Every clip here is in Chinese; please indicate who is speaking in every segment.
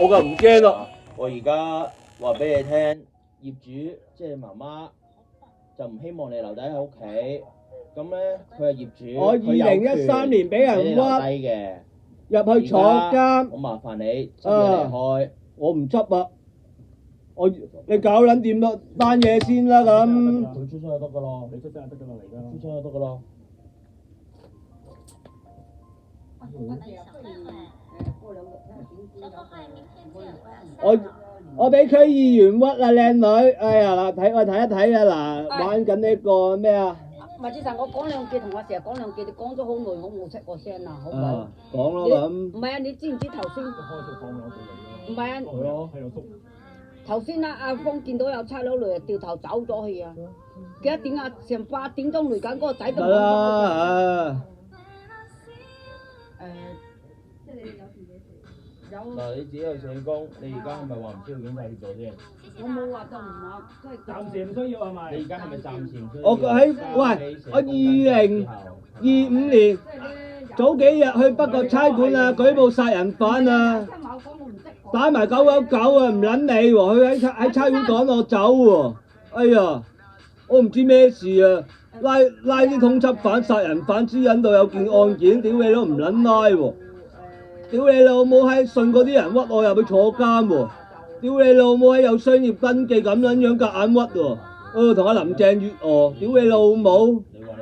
Speaker 1: 我就唔驚咯。
Speaker 2: 我而家話俾你聽，業主即係媽媽就唔希望你留低喺屋企。咁咧，佢係業主，
Speaker 1: 我
Speaker 2: 佢有權
Speaker 1: 2013年俾人屈
Speaker 2: 嘅。
Speaker 1: 入去坐監
Speaker 2: 我，麻煩你執嘢離開。
Speaker 1: 我唔執啊！我你搞撚掂咯單嘢先啦咁。
Speaker 2: 佢出聲就得噶咯，
Speaker 3: 你出聲就得㗎啦，嚟㗎。
Speaker 2: 出聲就得噶咯。
Speaker 1: 我我俾區議員屈啊，靚女！哎呀嗱，睇我睇一睇啊嗱，玩緊呢個咩啊？
Speaker 4: 咪之前我講兩句，同我成日講兩句，你講咗好耐，我冇出過聲啊，好唔好
Speaker 1: 啊？，講咯
Speaker 4: 你
Speaker 1: 咁。
Speaker 4: 唔係啊，你知唔知頭先？
Speaker 3: 開咗放兩句嚟
Speaker 4: 唔係啊，
Speaker 3: 係咯，係咯，叔。
Speaker 4: 頭先啊，阿峰見到有差佬嚟，掉頭走咗去啊！幾多點啊？成八點鐘嚟緊，嗰個仔都
Speaker 1: 得
Speaker 4: 冇
Speaker 1: 啦，啊！
Speaker 4: 誒，有
Speaker 2: 嗱，你自己去上工，你而家係咪話唔需要警察協助先？
Speaker 4: 我冇話就唔話，即係
Speaker 3: 暫時唔需要係咪？
Speaker 2: 你而家係咪暫時唔需要？
Speaker 1: 我喺喂我二零二五年早幾日去北角差館啊，舉報殺人犯啊！打埋九九九啊，唔撚你喎，佢喺差喺差館趕我走喎，哎呀，我唔知咩事啊，拉拉啲通緝犯、殺人犯指引度有件案件，屌你都唔撚拉喎，屌你老母閪信嗰啲人屈我入去坐監喎，屌你老母閪有商業登記咁撚樣夾硬屈喎，哦同阿林鄭月娥，屌你老母，
Speaker 2: 你話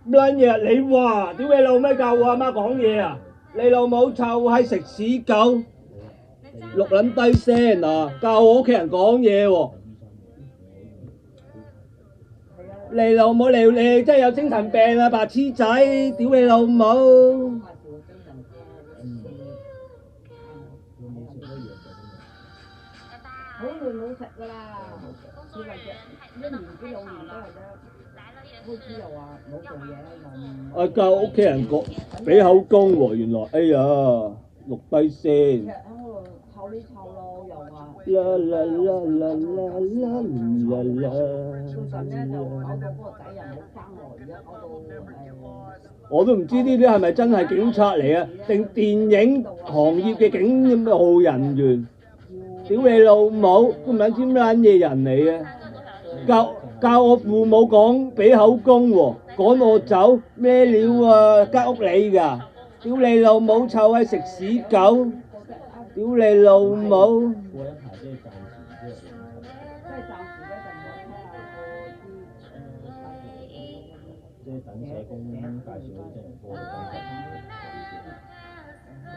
Speaker 2: 你唔歡迎
Speaker 1: 乜嘢你話，屌你老咩教我阿媽講嘢啊，你老母臭閪食屎狗！錄撚低聲啊！教我屋企人講嘢喎。你老母你你真係有精神病啊！白痴仔，屌你老母！
Speaker 4: 啦，你話只一年幾兩年都係得，開始又話冇做嘢又唔。
Speaker 1: 我教屋企人講俾口供喎，原來哎呀錄低
Speaker 4: 其
Speaker 1: 聲
Speaker 4: 實。喺度湊呢湊咯，又話
Speaker 1: 啦啦啦啦啦啦啦
Speaker 4: 最近咧就搞
Speaker 1: 啦！
Speaker 4: 到嗰個仔又冇翻嚟，而家搞到。
Speaker 1: 我都唔知呢啲係咪真係警察嚟啊，定電影行業嘅警務人員？屌你老母，都唔捻知乜撚嘢人嚟嘅！教教我父母講俾口供喎，趕我走咩料啊？間屋你㗎，屌你老母臭閪食屎狗！屌你老母！
Speaker 2: 等社工介紹啲證人科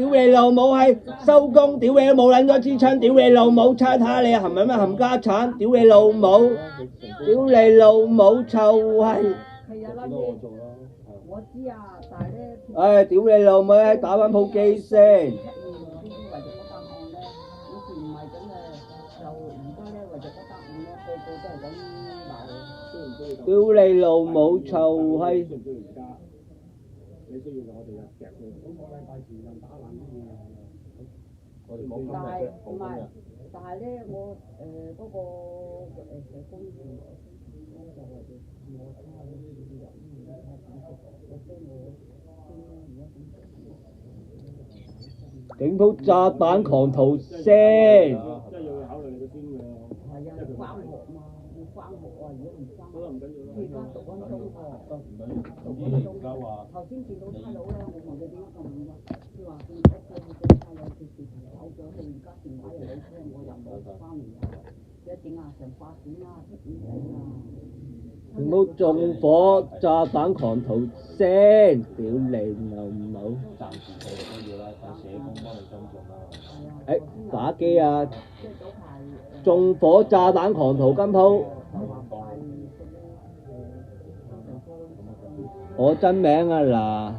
Speaker 1: 屌你老母閪收工，屌你都冇撚咗支槍，屌你老母，猜睇下你含乜乜冚家產，屌你老母，屌你老母臭閪，
Speaker 4: 係啊，
Speaker 2: 我做咯。
Speaker 4: 我知啊，但係咧，
Speaker 1: 唉，屌你老母閪打翻鋪機先。屌你老母臭閪？
Speaker 3: 你需要我哋啊夾佢。咁個禮拜前就打爛啲嘢。
Speaker 2: 我哋講今
Speaker 4: 但係
Speaker 2: 日啫，
Speaker 4: 唔係
Speaker 2: 講今日。，
Speaker 4: 但係咧，我誒嗰個誒社工
Speaker 1: 整鋪炸彈狂逃先，
Speaker 3: 即係要考慮你個先㗎。
Speaker 4: 係啊，要翻學嘛，要翻學啊，如果唔翻
Speaker 3: 嗰個唔緊要啦。
Speaker 4: 而家讀緊中學。
Speaker 2: 唔緊要，總之而家話
Speaker 4: 頭先見到差佬咧，我問佢點解咁唔佢話見屋企個差佬佢事情走咗，佢而家電話又攞出，我又冇翻嚟啊！一點啊，成八點啊，七點幾啊！
Speaker 1: 整鋪縱火炸彈狂逃先，屌你老母！
Speaker 2: 暫時做都要啦，等社工幫你跟進啦。
Speaker 4: 係啊，
Speaker 1: 誒打機啊！
Speaker 4: 即係早排誒
Speaker 1: 縱火炸彈狂逃金鋪，我真名啊嗱。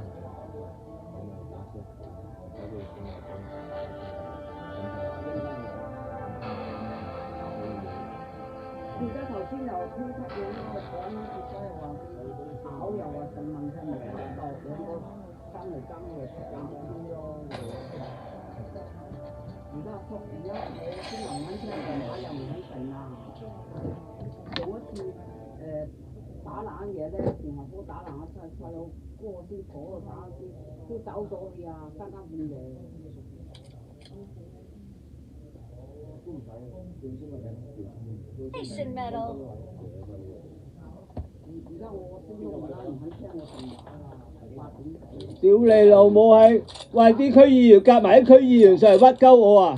Speaker 4: 而家頭先又通緝講啦，結果又話佢考又話問問佢唔得到，兩個爭嚟爭去食緊啲咯。而家復而家我先臨揾出嚟電話又唔肯定啊！上一次誒、打冷嘢咧，電話煲打冷一細細佬哥先坐度打先，都走咗去啊，三更半夜。
Speaker 1: 屌你老母閪！喂，啲區議員夾埋啲區議員上嚟屈鳩我啊！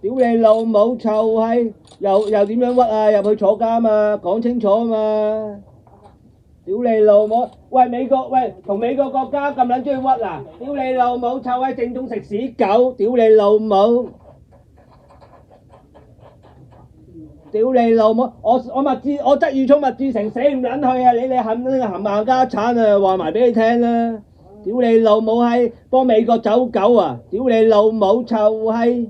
Speaker 1: 屌你老母臭閪！又又點樣屈啊？入去坐監啊！講清楚啊嘛！屌你老母！喂美國喂同美國國家咁撚中意屈啊！屌你老母臭閪！正宗食屎狗！屌你老母！屌你老母！我我麥志我質宇聰麥志成死唔撚去啊！你你冚呢個冚家產啊！話埋俾你聽啦！屌你老母閪！幫美國走狗啊！屌你老母臭閪！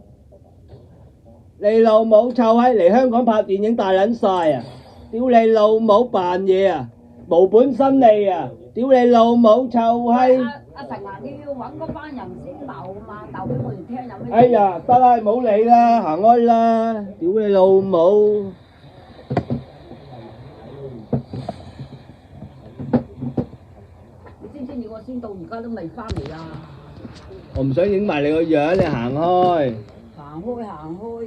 Speaker 1: 你老母臭閪嚟香港拍電影大撚晒啊！屌你老母扮嘢啊！無本生利啊！屌你老母臭閪！
Speaker 4: 阿阿成啊，你要揾嗰班人先鬧啊嘛，鬧俾我哋聽有咩？
Speaker 1: 哎呀，得啦，冇理啦，行開啦！屌你老母！
Speaker 4: 你知唔知你個先到而家都未翻嚟啊？
Speaker 1: 我唔想影埋你個樣，你行開。
Speaker 4: 行開行開。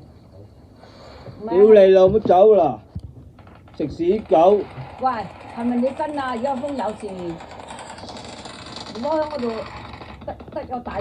Speaker 1: 屌你老母走啦！食屎狗！
Speaker 4: 喂，系咪你跟啊？而家風有事，唔好喺我度得得個大。